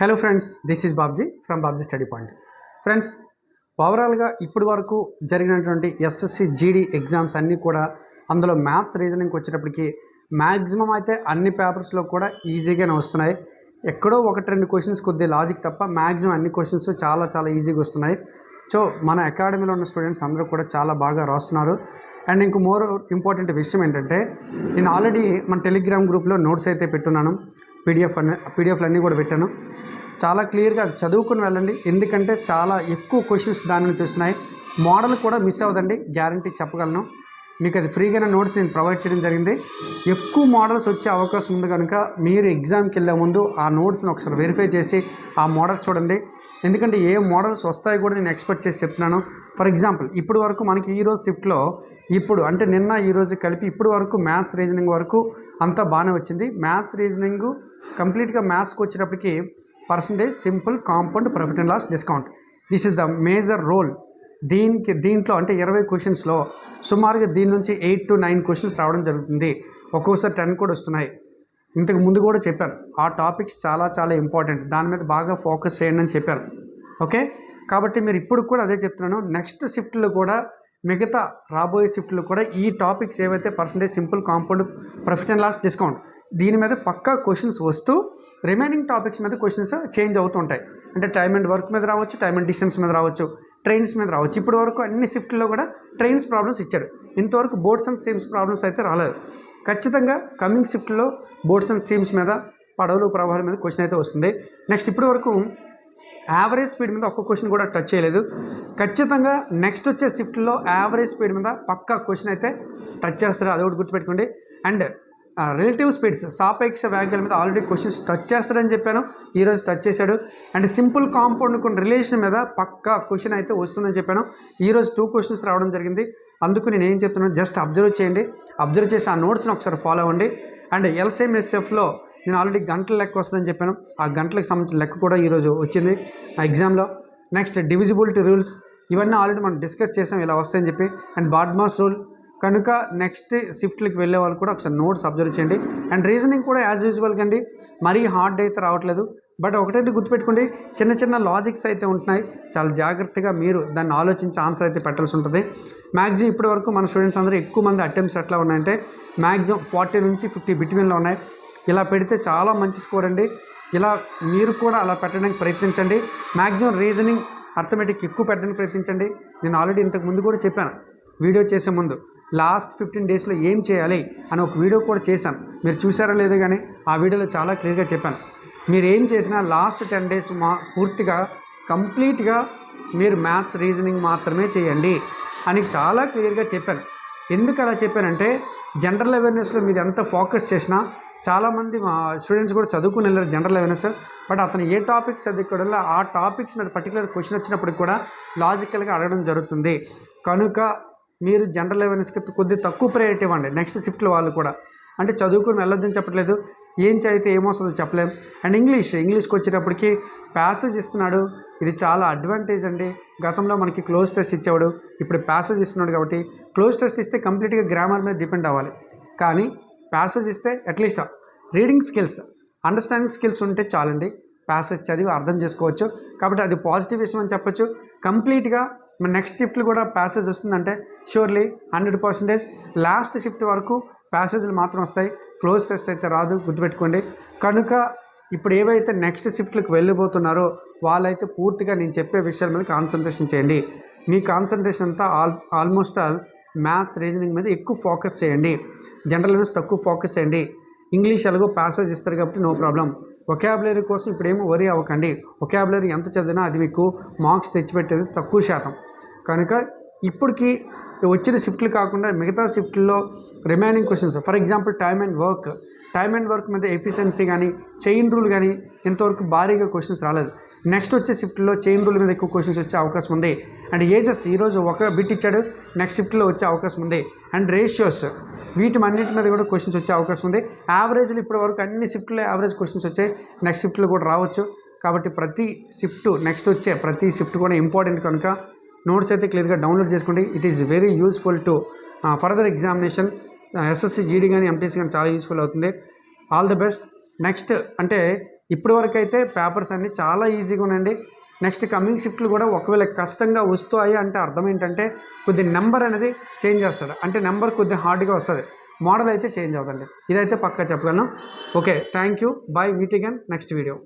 Hello friends this is Babji from Babji study point friends ఓవరాల్గా ఇప్పటి వరకు జరిగినటువంటి ఎస్ఎస్సి జీడీ ఎగ్జామ్స్ అన్నీ కూడా అందులో మ్యాథ్స్ రీజనింగ్కి వచ్చేటప్పటికి మ్యాక్సిమం అయితే అన్ని పేపర్స్లో కూడా ఈజీగానే వస్తున్నాయి. ఎక్కడో ఒకటి రెండు క్వశ్చన్స్ కొద్దిగా లాజిక్ తప్ప మ్యాక్సిమం అన్ని క్వశ్చన్స్ చాలా చాలా ఈజీగా వస్తున్నాయి. సో మన అకాడమీలో ఉన్న స్టూడెంట్స్ అందరూ కూడా చాలా బాగా రాస్తున్నారు. అండ్ ఇంకో మోర్ ఇంపార్టెంట్ విషయం ఏంటంటే నేను ఆల్రెడీ మన టెలిగ్రామ్ గ్రూప్లో నోట్స్ అయితే పెట్టున్నాను. పీడిఎఫ్ అన్ని పీడిఎఫ్లు అన్నీ కూడా పెట్టాను. చాలా క్లియర్గా చదువుకుని వెళ్ళండి. ఎందుకంటే చాలా ఎక్కువ క్వశ్చన్స్ దాని నుంచి వస్తున్నాయి. మోడల్ కూడా మిస్ అవ్వదండి. గ్యారంటీ చెప్పగలను. మీకు అది ఫ్రీగానే నోట్స్ నేను ప్రొవైడ్ చేయడం జరిగింది. ఎక్కువ మోడల్స్ వచ్చే అవకాశం ఉంది కనుక మీరు ఎగ్జామ్కి వెళ్ళే ముందు ఆ నోట్స్ని ఒకసారి వెరిఫై చేసి ఆ మోడల్స్ చూడండి. ఎందుకంటే ఏ మోడల్స్ వస్తాయో కూడా నేను ఎక్స్పెక్ట్ చేసి చెప్తున్నాను. ఫర్ ఎగ్జాంపుల్ ఇప్పుడు వరకు మనకి ఈ రోజు షిఫ్ట్లో ఇప్పుడు అంటే నిన్న ఈ రోజు కలిపి ఇప్పుడు వరకు మ్యాథ్స్ రీజనింగ్ వరకు అంతా బాగానే వచ్చింది. మ్యాథ్స్ రీజనింగ్ కంప్లీట్గా మ్యాథ్స్కి వచ్చేటప్పటికి percentage simple compound profit and loss discount this is the major role దీనికి దీంట్లో అంటే ఇరవై క్వశ్చన్స్లో సుమారుగా దీని నుంచి ఎయిట్ టు నైన్ క్వశ్చన్స్ రావడం జరుగుతుంది. ఒక్కోసారి టెన్ కూడా వస్తున్నాయి. ఇంతకు ముందు కూడా చెప్పాను ఆ టాపిక్స్ చాలా చాలా ఇంపార్టెంట్ దాని మీద బాగా ఫోకస్ చేయండి అని చెప్పాను. ఓకే కాబట్టి మీరు ఇప్పుడు కూడా అదే చెప్తున్నాను. నెక్స్ట్ షిఫ్ట్లో కూడా మిగతా రాబోయే షిఫ్ట్లో కూడా ఈ టాపిక్స్ ఏవైతే percentage simple compound profit and loss discount దీని మీద పక్కా క్వశ్చన్స్ వస్తూ రిమైనింగ్ టాపిక్స్ మీద క్వశ్చన్స్ చేంజ్ అవుతుంటాయి అంటే టైం అండ్ వర్క్ మీద రావచ్చు టైమ్ అండ్ డిస్టెన్స్ మీద రావచ్చు. ట్రైన్స్ మీద రావచ్చు. ఇప్పటి వరకు అన్ని షిఫ్ట్లో కూడా ట్రైన్స్ ప్రాబ్లమ్స్ ఇచ్చాడు ఇంతవరకు బోర్డ్స్ అండ్ స్ట్రీమ్స్ ప్రాబ్లమ్స్ అయితే రాలేదు. ఖచ్చితంగా కమింగ్ షిఫ్ట్లో బోర్డ్స్ అండ్ స్ట్రీమ్స్ మీద పడవలు ప్రవాహాల మీద క్వశ్చన్ అయితే వస్తుంది. నెక్స్ట్ ఇప్పటి వరకు యావరేజ్ స్పీడ్ మీద ఒక్క క్వశ్చన్ కూడా టచ్ చేయలేదు. ఖచ్చితంగా నెక్స్ట్ వచ్చే షిఫ్ట్లో యావరేజ్ స్పీడ్ మీద పక్కా క్వశ్చన్ అయితే టచ్ చేస్తారు. అది ఒకటి గుర్తుపెట్టుకోండి. అండ్ రిలేటివ్ స్పీడ్స్ సాపేక్ష వేగాల మీద ఆల్రెడీ క్వశ్చన్స్ టచ్ చేస్తారని చెప్పాను. ఈరోజు టచ్ చేశాడు. అండ్ సింపుల్ కాంపౌండ్ కొన్ని రిలేషన్ మీద పక్కా క్వశ్చన్ అయితే వస్తుందని చెప్పాను. ఈరోజు టూ క్వశ్చన్స్ రావడం జరిగింది. అందుకు నేను ఏం చెప్తున్నాను? జస్ట్ అబ్జర్వ్ చేయండి. అబ్జర్వ్ చేసి ఆ నోట్స్ని ఒకసారి ఫాలో అవ్వండి. అండ్ ఎల్సీఎంఎస్ఎఫ్లో నేను ఆల్రెడీ గంటల లెక్క వస్తుందని చెప్పాను. ఆ గంటలకు సంబంధించిన లెక్క కూడా ఈరోజు వచ్చింది. ఆ ఎగ్జామ్లో నెక్స్ట్ డివిజిబిలిటీ రూల్స్ ఇవన్నీ ఆల్రెడీ మనం డిస్కస్ చేసాం. ఇలా వస్తాయని చెప్పి. అండ్ బాడ్మాస్ రూల్ కనుక నెక్స్ట్ షిఫ్ట్లకి వెళ్ళే వాళ్ళు కూడా ఒకసారి నోట్స్ అబ్జర్వ్ చేయండి. అండ్ రీజనింగ్ కూడా యాజ్ యూజువల్ కండి మరీ హార్డ్ అయితే రావట్లేదు. బట్ ఒకటైతే గుర్తుపెట్టుకోండి. చిన్న చిన్న లాజిక్స్ అయితే ఉంటున్నాయి. చాలా జాగ్రత్తగా మీరు దాన్ని ఆలోచించి ఆన్సర్ అయితే పెట్టాల్సి ఉంటుంది. మ్యాక్సిమం ఇప్పటి వరకు మన స్టూడెంట్స్ అందరూ ఎక్కువ మంది అటెంప్ట్స్ ఎట్లా ఉన్నాయంటే మ్యాక్సిమం ఫార్టీ నుంచి ఫిఫ్టీ బిట్వీన్లో ఉన్నాయి. ఇలా పెడితే చాలా మంచి స్కోర్ అండి. ఇలా మీరు కూడా అలా పెట్టడానికి ప్రయత్నించండి. మ్యాక్సిమం రీజనింగ్ అర్థమెటిక్ ఎక్కువ పెట్టడానికి ప్రయత్నించండి. నేను ఆల్రెడీ ఇంతకు ముందు కూడా చెప్పాను. వీడియో చేసే ముందు. లాస్ట్ ఫిఫ్టీన్ డేస్లో ఏం చేయాలి అని ఒక వీడియో కూడా చేశాను. మీరు చూసారో లేదో కానీ ఆ వీడియోలో చాలా క్లియర్గా చెప్పాను. మీరు ఏం చేసినా లాస్ట్ టెన్ డేస్ మా పూర్తిగా కంప్లీట్గా మీరు మ్యాథ్స్ రీజనింగ్ మాత్రమే చేయండి అని చాలా క్లియర్గా చెప్పాను. ఎందుకు అలా చెప్పానంటే జనరల్ అవేర్నెస్లో మీరు ఎంత ఫోకస్ చేసినా చాలామంది మా స్టూడెంట్స్ కూడా చదువుకుని వెళ్ళారు జనరల్ అవేర్నెస్ బట్ అతను ఏ టాపిక్స్ చదువుకోవడంలో ఆ టాపిక్స్ మీద పర్టికులర్ క్వశ్చన్ వచ్చినప్పటికి కూడా లాజికల్గా అడగడం జరుగుతుంది. కనుక మీరు జనరల్ అవేర్నెస్కి కొద్దిగా తక్కువ ప్రయారిటీ ఇవ్వండి. నెక్స్ట్ షిఫ్ట్లో వాళ్ళు కూడా. అంటే చదువుకుని వెళ్ళొద్దని చెప్పట్లేదు. ఏం చదివితే ఏమొస్తుందో చెప్పలేం. అండ్ ఇంగ్లీష్ ఇంగ్లీష్కి వచ్చేటప్పటికి ప్యాసేజ్ ఇస్తున్నాడు. ఇది చాలా అడ్వాంటేజ్ అండి. గతంలో మనకి క్లోజ్ టెస్ట్ ఇచ్చేవాడు. ఇప్పుడు ప్యాసేజ్ ఇస్తున్నాడు కాబట్టి క్లోజ్ టెస్ట్ ఇస్తే కంప్లీట్గా గ్రామర్ మీద డిపెండ్ అవ్వాలి. కానీ ప్యాసేజ్ ఇస్తే at least reading skills understanding skills ఉంటే చాలండి. ప్యాసేజ్ చదివి అర్థం చేసుకోవచ్చు. కాబట్టి అది పాజిటివ్ విషయం అని చెప్పొచ్చు. కంప్లీట్గా మన నెక్స్ట్ షిఫ్ట్లు కూడా ప్యాసేజ్ వస్తుందంటే surely hundred percentage last shift వరకు ప్యాసేజ్లు మాత్రం వస్తాయి. క్లోజ్ టెస్ట్ అయితే రాదు గుర్తుపెట్టుకోండి. కనుక ఇప్పుడు ఏవైతే నెక్స్ట్ షిఫ్ట్లకు వెళ్ళిపోతున్నారో వాళ్ళైతే పూర్తిగా నేను చెప్పే విషయాల మీద కాన్సన్ట్రేషన్ చేయండి. మీ కాన్సన్ట్రేషన్ అంతా all almost all maths reasoning మీద ఎక్కువ ఫోకస్ చేయండి. జనరల్ అవేర్నెస్ తక్కువ ఫోకస్ చేయండి. ఇంగ్లీష్ ఎలాగో ప్యాసేజ్ ఇస్తారు కాబట్టి నో ప్రాబ్లం ఒకాబులరీ కోసం ఇప్పుడేమో వరి అవ్వకండి. ఒకాబులరీ ఎంత చదివినా అది మీకు మార్క్స్ తెచ్చిపెట్టేది తక్కువ శాతం. కనుక ఇప్పటికి వచ్చిన షిఫ్ట్లు కాకుండా మిగతా షిఫ్ట్లో remaining questions for example time and work time and work మీద ఎఫిషియన్సీ కానీ చైన్ రూల్ కానీ ఇంతవరకు భారీగా క్వశ్చన్స్ రాలేదు. నెక్స్ట్ వచ్చే షిఫ్ట్లో చైన్ రూల్ మీద ఎక్కువ క్వశ్చన్స్ వచ్చే అవకాశం ఉంది. అండ్ ఏజెస్ ఈరోజు ఒక బిట్ ఇచ్చాడు నెక్స్ట్ షిఫ్ట్లో వచ్చే అవకాశం ఉంది. అండ్ రేషియోస్ వీటి అన్నిటి మీద కూడా క్వశ్చన్స్ వచ్చే అవకాశం ఉంది. యావరేజ్లు ఇప్పటి వరకు అన్ని షిఫ్ట్లో యావరేజ్ క్వశ్చన్స్ వచ్చాయి. నెక్స్ట్ షిఫ్ట్లో కూడా రావచ్చు. కాబట్టి ప్రతి షిఫ్ట్ నెక్స్ట్ వచ్చే ప్రతి షిఫ్ట్ కూడా ఇంపార్టెంట్ కనుక నోట్స్ అయితే క్లియర్గా డౌన్లోడ్ చేసుకోండి. It is very useful to further examination SSC GD కానీ ఎంటీసీ కానీ చాలా యూస్ఫుల్ అవుతుంది. ఆల్ ది బెస్ట్ నెక్స్ట్ అంటే ఇప్పటి వరకు అయితే పేపర్స్ అన్నీ చాలా ఈజీగా ఉన్నాయండి. నెక్స్ట్ కమింగ్ షిఫ్ట్లు కూడా ఒకవేళ కష్టంగా వస్తాయి అంటే అర్థం ఏంటంటే కొద్ది నెంబర్ అనేది చేంజ్ చేస్తాడు అంటే నెంబర్ కొద్దిగా హార్డ్గా వస్తుంది. మోడల్ అయితే చేంజ్ అవుతుంది. ఇదైతే పక్కా చెప్పగలను. Okay thank you. Bye meet again next video.